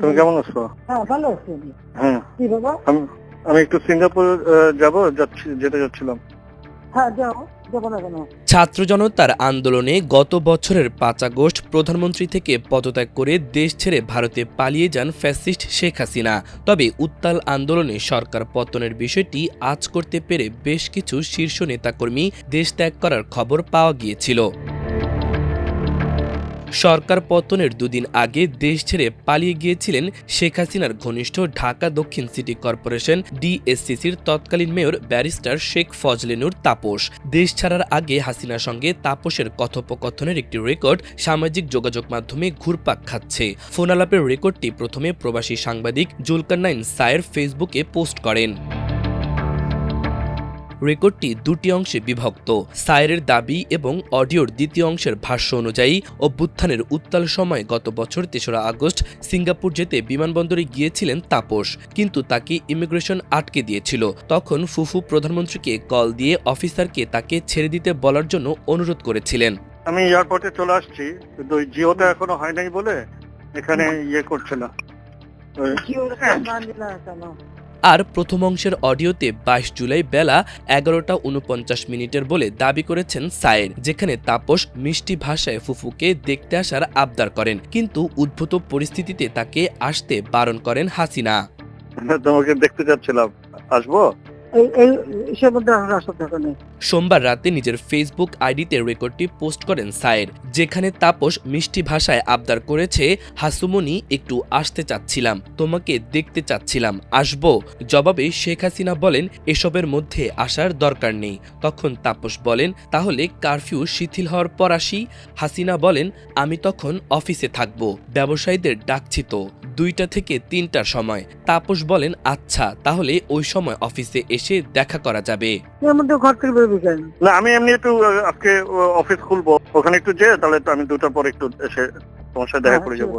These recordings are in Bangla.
তুমি কেমন আছো? হ্যাঁ ভালো আছি আমি। হ্যাঁ। কি বাবা? আমি আমি একটু সিঙ্গাপুর যাব যাচ্ছি যেতে যাচ্ছিলাম। হ্যাঁ যাও যাব না কেন? ছাত্র জনতার আন্দোলনে গত বছরের পাঁচ আগস্ট প্রধানমন্ত্রী থেকে পদত্যাগ করে দেশ ছেড়ে ভারতে পালিয়ে যান ফ্যাসিস্ট শেখ হাসিনা। তবে উত্তাল আন্দোলনে সরকার পতনের বিষয়টি আজ করতে পেরে বেশ কিছু শীর্ষ নেতাকর্মী দেশ ত্যাগ করার খবর পাওয়া গিয়েছিল। সরকার পতনের দুদিন আগে দেশ ছেড়ে পালিয়ে গিয়েছিলেন শেখ হাসিনার ঘনিষ্ঠ ঢাকা দক্ষিণ সিটি কর্পোরেশন ডিএসসিসির তৎকালীন মেয়র ব্যারিস্টার শেখ ফজলেনুর তাপস। দেশ ছাড়ার আগে হাসিনার সঙ্গে তাপসের কথোপকথনের একটি রেকর্ড সামাজিক যোগাযোগ মাধ্যমে ঘুরপাক খাচ্ছে। ফোনালাপের রেকর্ডটি প্রথমে প্রবাসী সাংবাদিক জুলকারনাইন সায়ের ফেসবুকে পোস্ট করেন। রেকর্ডটি দুটি অংশে বিভক্ত। সায়েরের দাবি এবং অডিওর দ্বিতীয় অংশের ভাষ্য অনুযায়ী অভ্যুত্থানের উত্তাল সময় গত বছর তেসরা আগস্ট সিঙ্গাপুর যেতে বিমানবন্দরে গিয়েছিলেন তাপস কিন্তু তাকে ইমিগ্রেশন আটকে দিয়েছিল। তখন ফুফু প্রধানমন্ত্রীকে কল দিয়ে অফিসারকে তাকে ছেড়ে দিতে বলার জন্য অনুরোধ করেছিলেন। আমি এয়ারপোর্টে চলে আসছি কিন্তু জিওটা এখনও হয় নাই বলে এখানে ইয়ে করছে না। আর প্রথম অংশের অডিওতে বাইশ জুলাই বেলা এগারোটা উনপঞ্চাশ মিনিটের বলে দাবি করেছেন সায়ের, যেখানে তাপস মিষ্টি ভাষায় ফুফুকে দেখতে আসার আবদার করেন, কিন্তু উদ্ভূত পরিস্থিতিতে তাকে আসতে বারণ করেন হাসিনা। তোমাকে দেখতে চাচ্ছিলাম আসব? সোমবার রাতে নিজের ফেসবুক আইডিতে রেকর্ডটি পোস্ট করেন সায়ের, যেখানে তাপস মিষ্টি ভাষায় আবদার করেছে হাসুমনি একটু আসতে চাচ্ছিলাম, তোমাকে দেখতে চাচ্ছিলাম, আসব। জবাবে শেখ হাসিনা বলেন, এসবের মধ্যে আসার দরকার নেই। তখন তাপস বলেন, তাহলে কারফিউ শিথিল হওয়ার পর আসি। হাসিনা বলেন, আমি তখন অফিসে থাকব। ব্যবসায়ীদের ডাকছি তো, দুইটা থেকে তিনটার সময়। তাপস বলেন আচ্ছা তাহলে ওই সময় অফিসে এসে দেখা করা যাবে। না আমি এমনি একটু আজকে অফিস খুলবো। ওখানে একটু যেয়ে তাহলে তো আমি দুটার পর একটু এসে তোমার সাথে দেখা হ্যাঁ, করে যাব।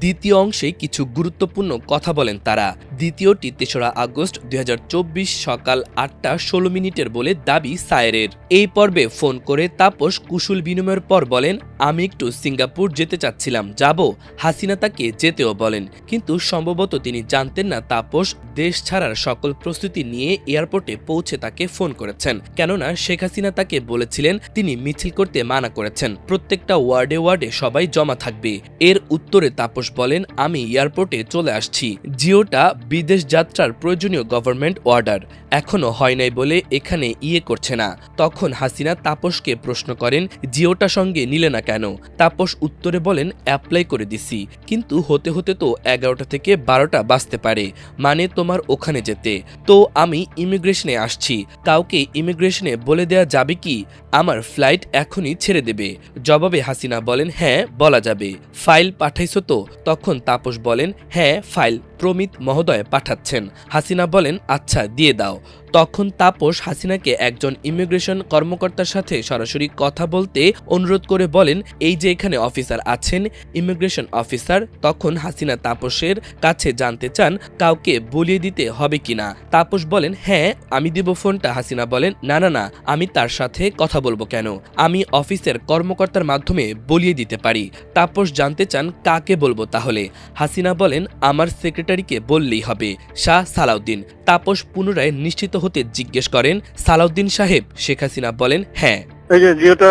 দ্বিতীয় অংশে কিছু গুরুত্বপূর্ণ কথা বলেন তারা। দ্বিতীয়টি তেসরা আগস্ট দুই হাজার চব্বিশ সকাল আটটা ষোলো মিনিটের বলে দাবি সায়েরের। এই পর্বে ফোন করে তাপস কুশল বিনিময়ের পর বলেন, আমি একটু সিঙ্গাপুর যেতে চাচ্ছিলাম, যাব। হাসিনা তাকে যেতেও বলেন। কিন্তু সম্ভবত তিনি জানতেন না তাপস দেশ ছাড়ার সকল প্রস্তুতি নিয়ে এয়ারপোর্টে পৌঁছে তাকে ফোন করেছেন। কেননা শেখ হাসিনা তাকে বলেছিলেন, তিনি মিছিল করতে মানা করেছেন। প্রত্যেকটা ওয়ার্ডে ওয়ার্ডে সবাই জমা থাকবে। এর উত্তরে তাপস বলেন, আমি এয়ারপোর্টে চলে আসছি। জিওটা বিদেশ যাত্রার প্রয়োজনীয় গভর্নমেন্ট অর্ডার। এখনও হয় নাই বলে এখানে ইয়ে করছে না। তখন হাসিনা তাপসকে প্রশ্ন করেন, জিওটা সঙ্গে নিলে না কেন? তাপস উত্তরে বলেন, অ্যাপ্লাই করে দিছি। কিন্তু হতে হতে তো এগারোটা থেকে বারোটা বাজতে পারে। মানে তোমার ওখানে যেতে। তো আমি ইমিগ্রেশনে আসছি। কাউকে ইমিগ্রেশনে বলে দেয়া যাবে কি? আমার ফ্লাইট এখনই ছেড়ে দেবে। জবাবে হাসিনা বলেন হ্যাঁ বলা যাবে। ফাইল পাঠাইছো তো? তখন তাপস বলেন হ্যাঁ ফাইল। প্রমিত মহোদয় পাঠাচ্ছেন। হাসিনা বলেন আচ্ছা দিয়ে দাও। তখন তাপস হাসিনাকে একজন ইমিগ্রেশন কর্মকর্তার সাথে সরাসরি কথা বলতে অনুরোধ করে বলেন, এই যে এখানে অফিসার আছেন, ইমিগ্রেশন অফিসার, তখন হাসিনা তাপসের কাছে জানতে চান কাউকে বলিয়ে দিতে হবে কিনা। তাপস বলেন হ্যাঁ আমি দিব ফোনটা। হাসিনা বলেন, না না না, আমি তার সাথে কথা বলব কেন? আমি অফিসের কর্মকর্তার মাধ্যমে বলিয়ে দিতে পারি। তাপস জানতে চান, কাকে বলব তাহলে? হাসিনা বলেন, আমার সেক্রেটারিকে বললেই হবে শাহ সালাউদ্দিন। তাপস পুনরায় নিশ্চিত হতে জিজ্ঞেস করেন সালাউদ্দিন সাহেব শেখ হাসিনা বলেন হ্যাঁ। এই যে জিওটা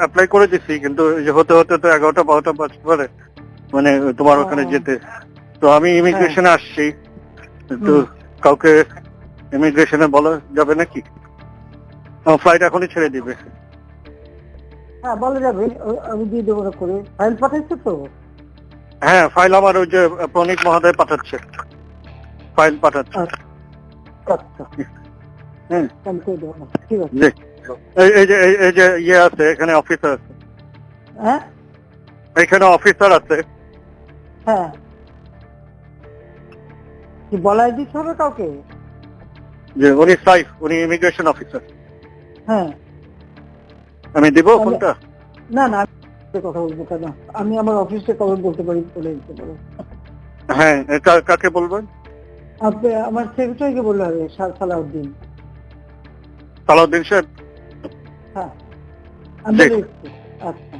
অ্যাপ্লাই করে দিচ্ছি কিন্তু হতে হতে তো এগারোটা বারোটা বাজতে পারে মানে তোমার ওখানে যেতে। তো আমি ইমিগ্রেশনে আসছি তো কাউকে ইমিগ্রেশনে বলা যাবে নাকি? ফ্লাইট এখনই ছেড়ে দিবে। হ্যাঁ বলা যাবে আমি দিয়ে দেবো করে। ফাইল পাঠাইছো তো? হ্যাঁ ফাইল আমার ওই যে প্রণীত মহোদয় পাঠাচ্ছে। ফাইল পাঠাচ্ছে। আচ্ছা। হুম। আমি করে দেবো। না। ঠিক আছে। জি। এই এই যে এই- এই যে ইয়ে আছে এখানে অফিসার আছে। হ্যাঁ? এখানে অফিসার আছে। হ্যাঁ। কি বলাই দিতে হবে কাউকে? যে উনি সাইফ উনি ইমিগ্রেশন অফিসার হ্যাঁ। আমি দিব ফোনটা? না না কথা বলব কেন? আমি আমার অফিসে কবে বলতে পারি বলে দিতে পারো। হ্যাঁ কাকে বলবেন? আপনি আমার সেক্রেটারিকে বললে হবে সালাউদ্দিন। সালাউদ্দিন সাহেব? হ্যাঁ। আমি আচ্ছা।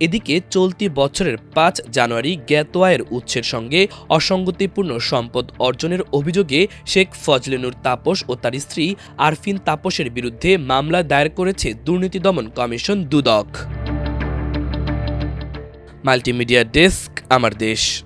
এদিকে চলতি বছরের পাঁচ জানুয়ারি জ্ঞাত আয়ের উৎসের সঙ্গে অসঙ্গতিপূর্ণ সম্পদ অর্জনের অভিযোগে শেখ ফজলেনুর তাপস ও তার স্ত্রী আরফিন তাপসের বিরুদ্ধে মামলা দায়ের করেছে দুর্নীতি দমন কমিশন দুদক। মাল্টিমিডিয়া ডেস্ক, আমার দেশ।